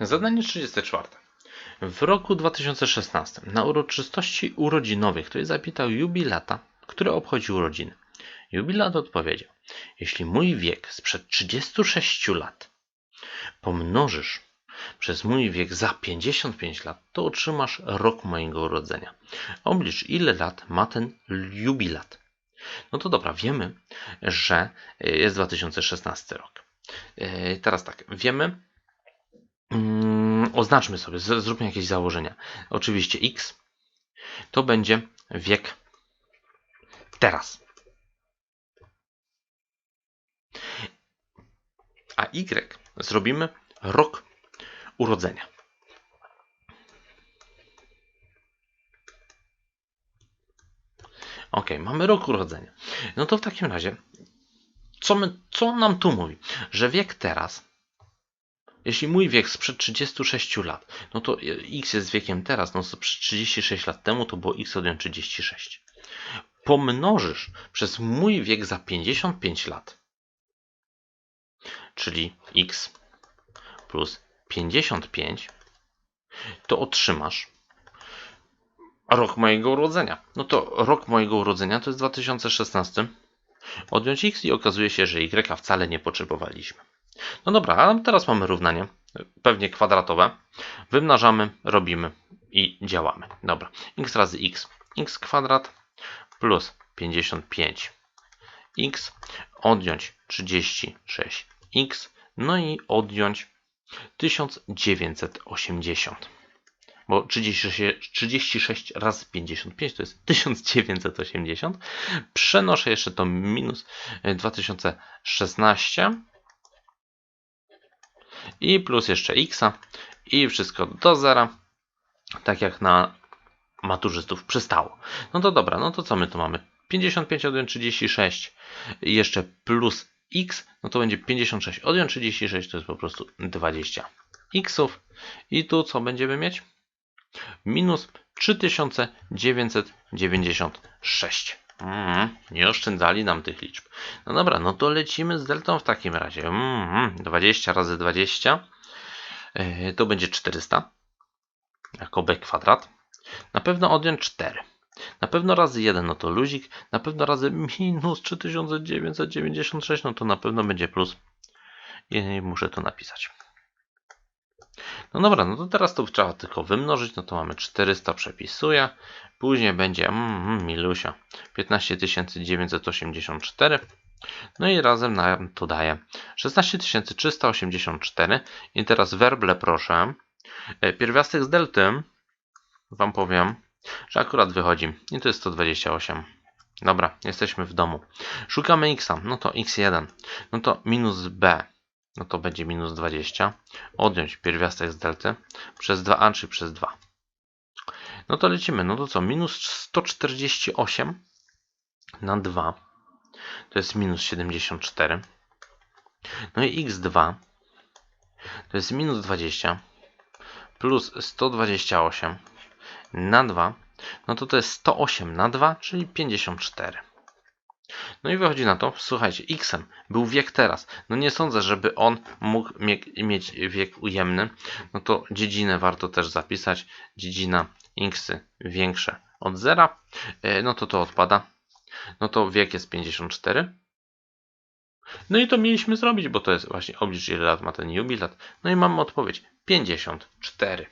Zadanie 34. W roku 2016 na uroczystości urodzinowej ktoś zapytał jubilata, który obchodził urodziny. Jubilat odpowiedział: Jeśli mój wiek sprzed 36 lat pomnożysz przez mój wiek za 55 lat, to otrzymasz rok mojego urodzenia. Oblicz, ile lat ma ten jubilat. No to dobra, wiemy, że jest 2016 rok. Yy, Teraz tak, wiemy, oznaczmy sobie, zróbmy jakieś założenia. Oczywiście x to będzie wiek teraz. A y zrobimy rok urodzenia. Ok, mamy rok urodzenia. No to w takim razie, co, my, co nam tu mówi? Że wiek teraz, jeśli mój wiek sprzed 36 lat, no to x jest wiekiem teraz, no to przed 36 lat temu to było x odjąć 36. Pomnożysz przez mój wiek za 55 lat, czyli x plus 55, to otrzymasz rok mojego urodzenia. No to rok mojego urodzenia to jest 2016. Odjąć x i okazuje się, że y wcale nie potrzebowaliśmy. No dobra, a teraz mamy równanie, pewnie kwadratowe. Wymnażamy, robimy i działamy. Dobra, x razy x, x kwadrat plus 55 x odjąć 36x, no i odjąć 1980. Bo 36, 36 razy 55 to jest 1980. Przenoszę jeszcze to minus e, 2016 i plus jeszcze x i wszystko do zera, tak jak na maturzystów przystało. No to dobra, no to co my tu mamy? 55 odjąć 36 i jeszcze plus x, no to będzie 56 odjąć 36, to jest po prostu 20 xów. I tu co będziemy mieć? Minus 3996. Mm, nie oszczędzali nam tych liczb. No dobra, no to lecimy z deltą w takim razie. Mm, 20 razy 20 yy, to będzie 400 jako b kwadrat. Na pewno odjąć 4. Na pewno razy 1 no to luzik. Na pewno razy minus 3996 no to na pewno będzie plus. I muszę to napisać. No dobra, no to teraz to trzeba tylko wymnożyć. No to mamy 400 przepisuję. Później będzie mm, milusia 15984. No i razem nam to daje 16384. I teraz werble proszę. E, Pierwiastek z delty wam powiem, że akurat wychodzi. I to jest 128. Dobra, jesteśmy w domu. Szukamy x. No to x1. No to minus b. No to będzie minus 20. Odjąć pierwiastek z delty przez 2a, czy przez 2. No to lecimy. No to co? Minus 148 na 2. To jest minus 74. No i x2 to jest minus 20 plus 128 na 2, no to to jest 108 na 2, czyli 54. No i wychodzi na to, słuchajcie, x był wiek teraz. No nie sądzę, żeby on mógł mie mieć wiek ujemny. No to dziedzinę warto też zapisać. Dziedzina x większe od zera. E, No to to odpada. No to wiek jest 54. No i to mieliśmy zrobić, bo to jest właśnie oblicz ile lat ma ten jubilat. No i mamy odpowiedź 54.